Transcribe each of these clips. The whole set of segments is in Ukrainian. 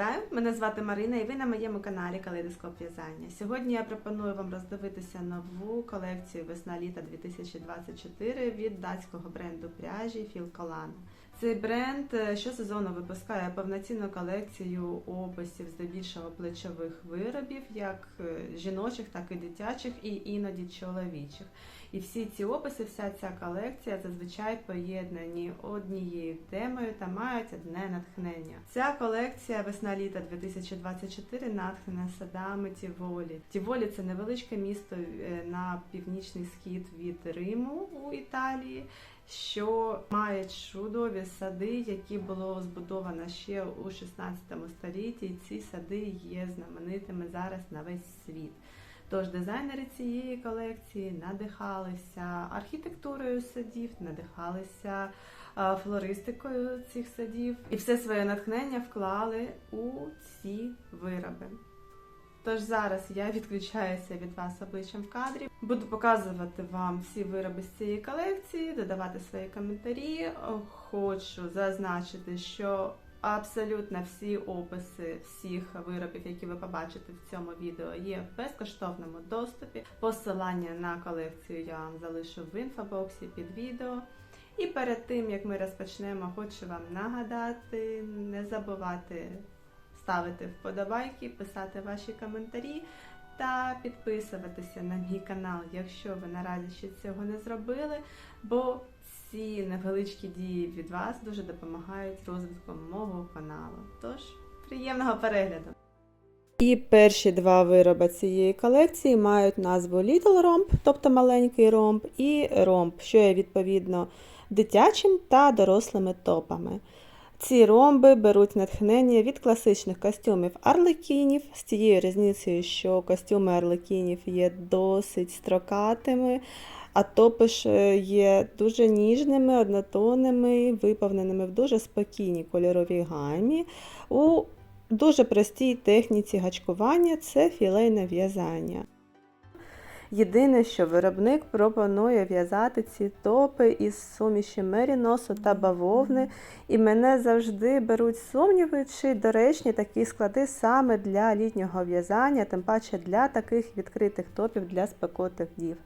Вітаю! Мене звати Марина і ви на моєму каналі Калейдоскоп В'язання. Сьогодні я пропоную вам роздивитися нову колекцію весна-літа 2024 від датського бренду пряжі Філколана. Цей бренд е, щосезону випускає повноцінну колекцію описів здебільшого плечових виробів, як е, жіночих, так і дитячих, і іноді чоловічих. І всі ці описи, вся ця колекція зазвичай поєднані однією темою та мають одне натхнення. Ця колекція весна-літа 2024 натхнена садами Тіволі. Тіволі це невеличке місто е, на північний схід від Риму у Італії. Що має чудові сади, які було збудовано ще у 16 столітті. І ці сади є знаменитими зараз на весь світ. Тож дизайнери цієї колекції надихалися архітектурою садів, надихалися флористикою цих садів і все своє натхнення вклали у ці вироби. Тож зараз я відключаюся від вас обличчям в кадрі. Буду показувати вам всі вироби з цієї колекції, додавати свої коментарі. Хочу зазначити, що абсолютно всі описи всіх виробів, які ви побачите в цьому відео, є в безкоштовному доступі. Посилання на колекцію я вам залишу в інфобоксі під відео. І перед тим як ми розпочнемо, хочу вам нагадати, не забувати ставити вподобайки, писати ваші коментарі та підписуватися на мій канал, якщо ви наразі ще цього не зробили, бо ці невеличкі дії від вас дуже допомагають розвитку мого каналу. Тож, приємного перегляду! І перші два вироби цієї колекції мають назву Little Romp, тобто маленький ромб, і ромб, що є відповідно дитячим та дорослими топами. Ці ромби беруть натхнення від класичних костюмів арлекінів, з тією різницею, що костюми арлекінів є досить строкатими, а топи ж є дуже ніжними, однотонними, виповненими в дуже спокійній кольоровій гамі. У дуже простій техніці гачкування це філейне в'язання. Єдине, що виробник пропонує в'язати ці топи із суміші меріносу та бавовни, і мене завжди беруть сумніви, чи доречні такі склади саме для літнього в'язання, тим паче для таких відкритих топів для спекотих дів.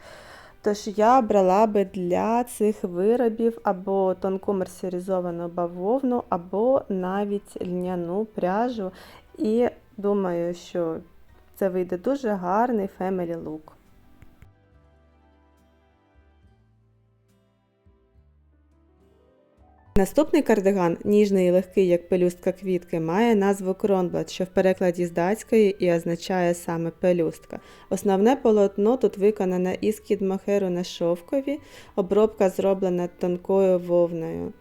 Тож я брала би для цих виробів або тонку мерсеризовану бавовну, або навіть льняну пряжу. І думаю, що це вийде дуже гарний family look. Наступний кардиган, ніжний і легкий, як пелюстка квітки, має назву кронблат, що в перекладі з датської і означає саме пелюстка. Основне полотно тут виконане із кідмахеру на шовкові, обробка зроблена тонкою вовною.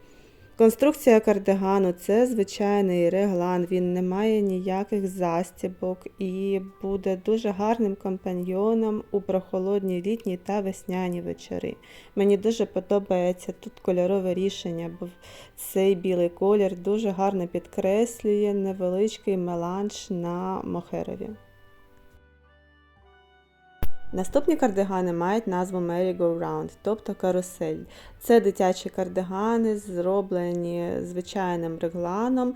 Конструкція кардигану це звичайний реглан, він не має ніяких застібок і буде дуже гарним компаньйоном у прохолодні літні та весняні вечори. Мені дуже подобається тут кольорове рішення, бо цей білий колір дуже гарно підкреслює невеличкий меланж на мохерові. Наступні кардигани мають назву Merry Go Round, тобто карусель. Це дитячі кардигани, зроблені звичайним регланом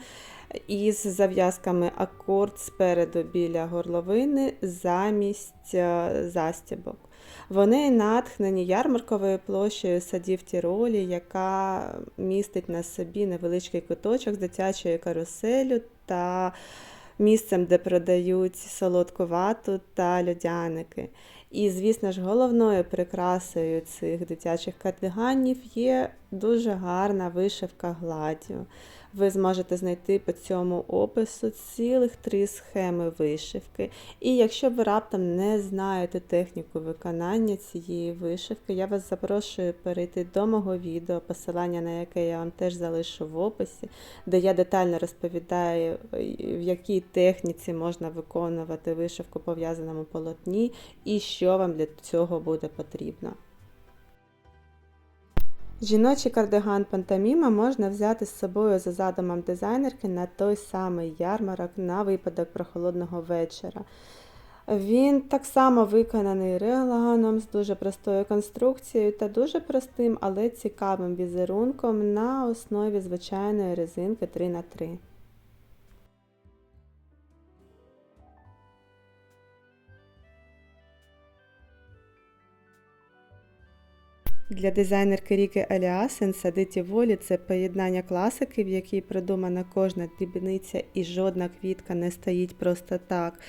із зав'язками акорд спереду біля горловини замість застібок. Вони натхнені ярмарковою площею садів Тіролі, яка містить на собі невеличкий куточок з дитячою каруселю та місцем, де продають солодку вату та льодяники. І, звісно ж, головною прикрасою цих дитячих кардиганів є дуже гарна вишивка гладдю. Ви зможете знайти по цьому опису цілих три схеми вишивки. І якщо ви раптом не знаєте техніку виконання цієї вишивки, я вас запрошую перейти до мого відео, посилання на яке я вам теж залишу в описі, де я детально розповідаю, в якій техніці можна виконувати вишивку по в'язаному полотні і що вам для цього буде потрібно. Жіночий кардиган Пантоміма можна взяти з собою за задумом дизайнерки на той самий ярмарок на випадок прохолодного вечора. Він так само виконаний регланом з дуже простою конструкцією та дуже простим, але цікавим візерунком на основі звичайної резинки 3х3. Для дизайнерки Ріки Еліасен сади Тіволі – це поєднання класики, в якій продумана кожна дрібниця і жодна квітка не стоїть просто так.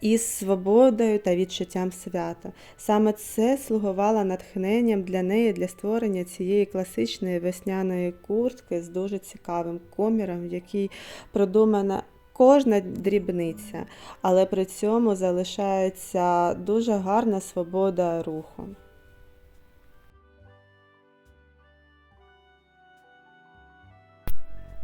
Із свободою та відчуттям свята. Саме це слугувало натхненням для неї для створення цієї класичної весняної куртки з дуже цікавим коміром, в якій продумана кожна дрібниця, але при цьому залишається дуже гарна свобода руху.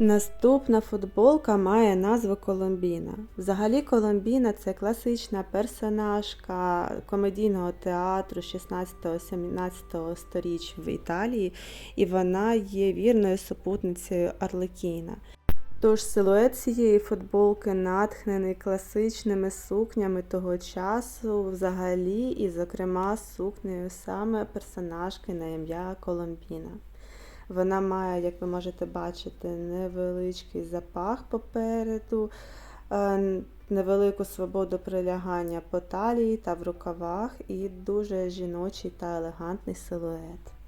Наступна футболка має назву Коломбіна. Взагалі, Коломбіна це класична персонажка комедійного театру 16-17 сторіч в Італії, і вона є вірною супутницею Арлекіна. Тож силует цієї футболки натхнений класичними сукнями того часу, взагалі, і, зокрема, сукнею саме персонажки на ім'я Коломбіна. Вона має, як ви можете бачити, невеличкий запах попереду, е, невелику свободу прилягання по талії та в рукавах і дуже жіночий та елегантний силует.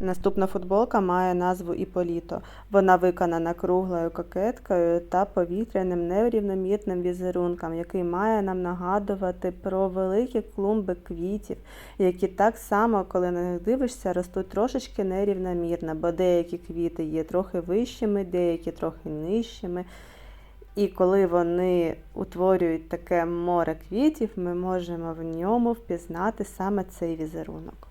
Наступна футболка має назву Іполіто. Вона виконана круглою кокеткою та повітряним нерівномірним візерунком, який має нам нагадувати про великі клумби квітів, які так само, коли на них дивишся, ростуть трошечки нерівномірно, бо деякі квіти є трохи вищими, деякі трохи нижчими. І коли вони утворюють таке море квітів, ми можемо в ньому впізнати саме цей візерунок.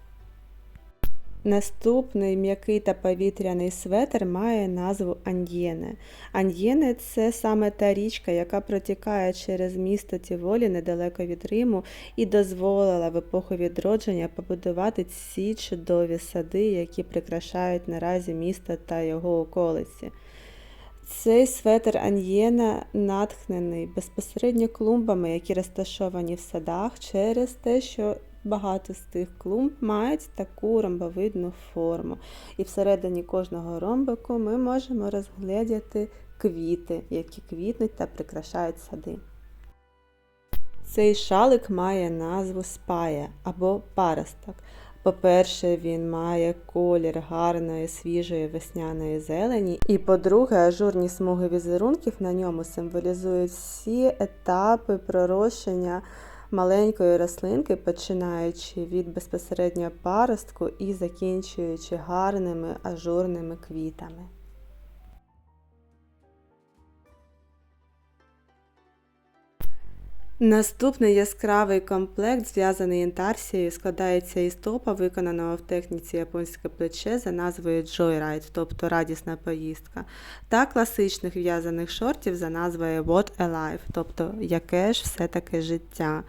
Наступний м'який та повітряний светр має назву Анд'єне. Анд'єне це саме та річка, яка протікає через місто Тіволі недалеко від Риму і дозволила в епоху відродження побудувати ці чудові сади, які прикрашають наразі місто та його околиці. Цей светр Аньєна натхнений безпосередньо клумбами, які розташовані в садах, через те, що багато з тих клумб мають таку ромбовидну форму. І всередині кожного ромбику ми можемо розглядіти квіти, які квітнуть та прикрашають сади. Цей шалик має назву спая або паросток. По-перше, він має колір гарної свіжої весняної зелені. І по-друге, ажурні смуги візерунків на ньому символізують всі етапи пророщення маленької рослинки, починаючи від безпосередньо паростку і закінчуючи гарними ажурними квітами. Наступний яскравий комплект, зв'язаний інтарсією, складається із топа, виконаного в техніці японське плече за назвою Joyride, тобто радісна поїздка, та класичних в'язаних шортів за назвою What a Life, тобто яке ж все-таки життя.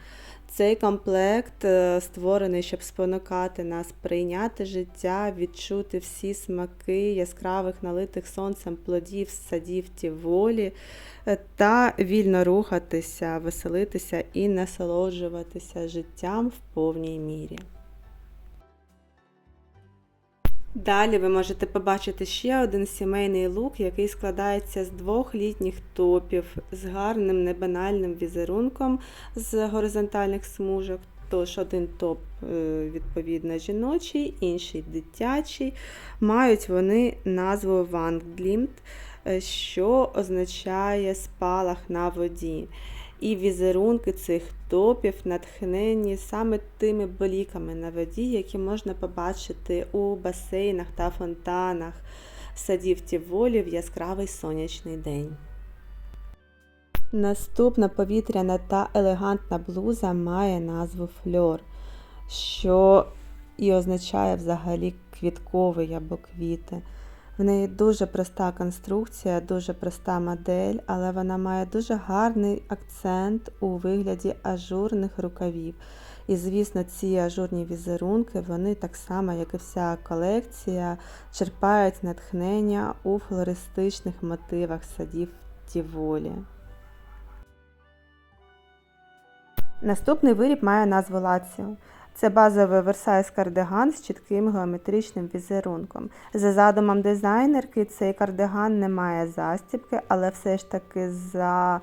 Цей комплект е, створений, щоб спонукати нас прийняти життя, відчути всі смаки яскравих налитих сонцем плодів, садів ті волі е, та вільно рухатися, веселитися і насолоджуватися життям в повній мірі. Далі ви можете побачити ще один сімейний лук, який складається з двох літніх топів з гарним небанальним візерунком з горизонтальних смужок. Тож один топ, е, відповідно, жіночий, інший дитячий. Мають вони назву Ванглімт. Що означає спалах на воді. І візерунки цих топів натхнені саме тими боліками на воді, які можна побачити у басейнах та фонтанах садів Тіволі в яскравий сонячний день. Наступна повітряна та елегантна блуза має назву фльор, що і означає взагалі квітковий або квіти. В неї дуже проста конструкція, дуже проста модель, але вона має дуже гарний акцент у вигляді ажурних рукавів. І, звісно, ці ажурні візерунки, вони так само, як і вся колекція, черпають натхнення у флористичних мотивах садів Тіволі. Наступний виріб має назву Лаціо. Це базовий версайз кардиган з чітким геометричним візерунком. За задумом дизайнерки, цей кардиган не має застібки, але все ж таки за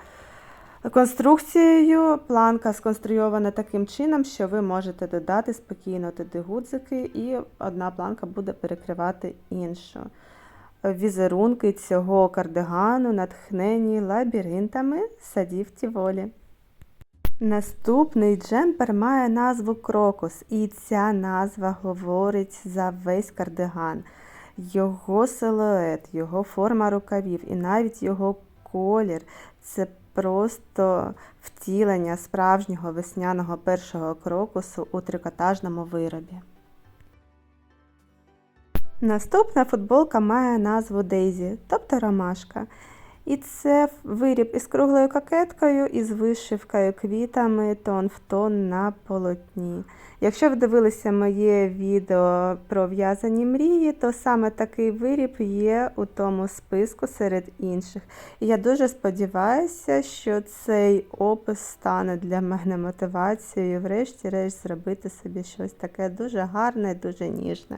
Конструкцією планка сконструйована таким чином, що ви можете додати спокійно туди гудзики, і одна планка буде перекривати іншу. Візерунки цього кардигану натхнені лабіринтами садів Тіволі. Наступний джемпер має назву Крокус, і ця назва говорить за весь кардиган. Його силует, його форма рукавів і навіть його колір це просто втілення справжнього весняного першого крокусу у трикотажному виробі. Наступна футболка має назву Дейзі, тобто ромашка. І це виріб із круглою кокеткою і з вишивкою квітами тон в тон на полотні. Якщо ви дивилися моє відео про в'язані мрії, то саме такий виріб є у тому списку серед інших. І я дуже сподіваюся, що цей опис стане для мене мотивацією, врешті-решт зробити собі щось таке дуже гарне дуже ніжне.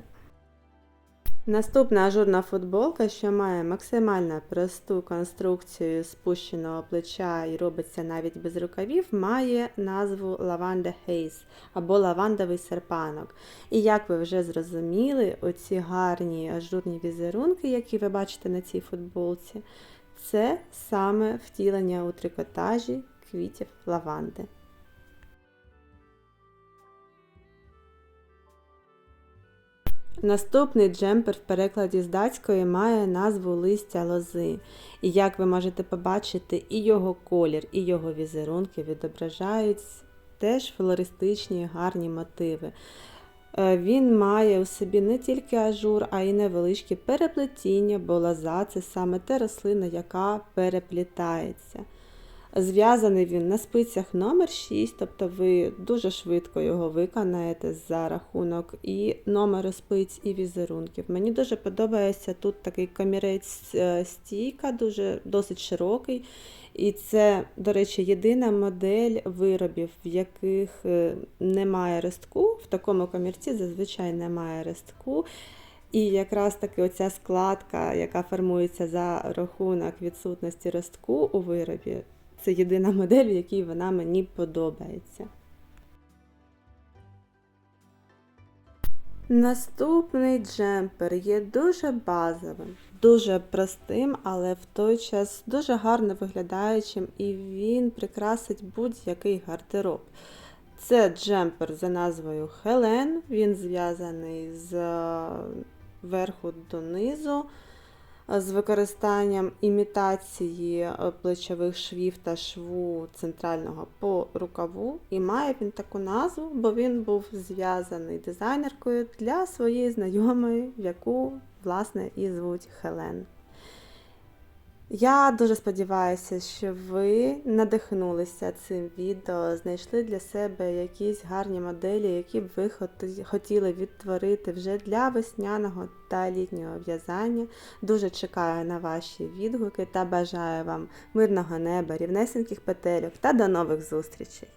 Наступна ажурна футболка, що має максимально просту конструкцію спущеного плеча і робиться навіть без рукавів, має назву Lavanda Haze або лавандовий серпанок. І як ви вже зрозуміли, оці гарні ажурні візерунки, які ви бачите на цій футболці, це саме втілення у трикотажі квітів лаванди. Наступний джемпер в перекладі з датської має назву листя лози. І як ви можете побачити, і його колір, і його візерунки відображають теж флористичні гарні мотиви. Е, Він має у собі не тільки ажур, а й невеличкі переплетіння, бо лоза це саме та рослина, яка переплітається. Зв'язаний він на спицях номер 6, тобто ви дуже швидко його виконаєте за рахунок і номеру спиць, і візерунків. Мені дуже подобається тут такий комірець е, стійка, дуже досить широкий. І це, до речі, єдина модель виробів, в яких е, немає ростку. В такому комірці зазвичай немає ростку. І якраз таки оця складка, яка формується за рахунок відсутності ростку у виробі, це єдина модель, в якій вона мені подобається. Наступний джемпер є дуже базовим, дуже простим, але в той час дуже гарно виглядаючим, і він прикрасить будь-який гардероб. Це джемпер за назвою Хелен, він зв'язаний з верху донизу з використанням імітації плечових швів та шву центрального по рукаву. І має він таку назву, бо він був зв'язаний дизайнеркою для своєї знайомої, яку, власне, і звуть Хелен. Я дуже сподіваюся, що ви надихнулися цим відео, знайшли для себе якісь гарні моделі, які б ви хотіли відтворити вже для весняного та літнього в'язання. Дуже чекаю на ваші відгуки та бажаю вам мирного неба, рівнесеньких петельок та до нових зустрічей!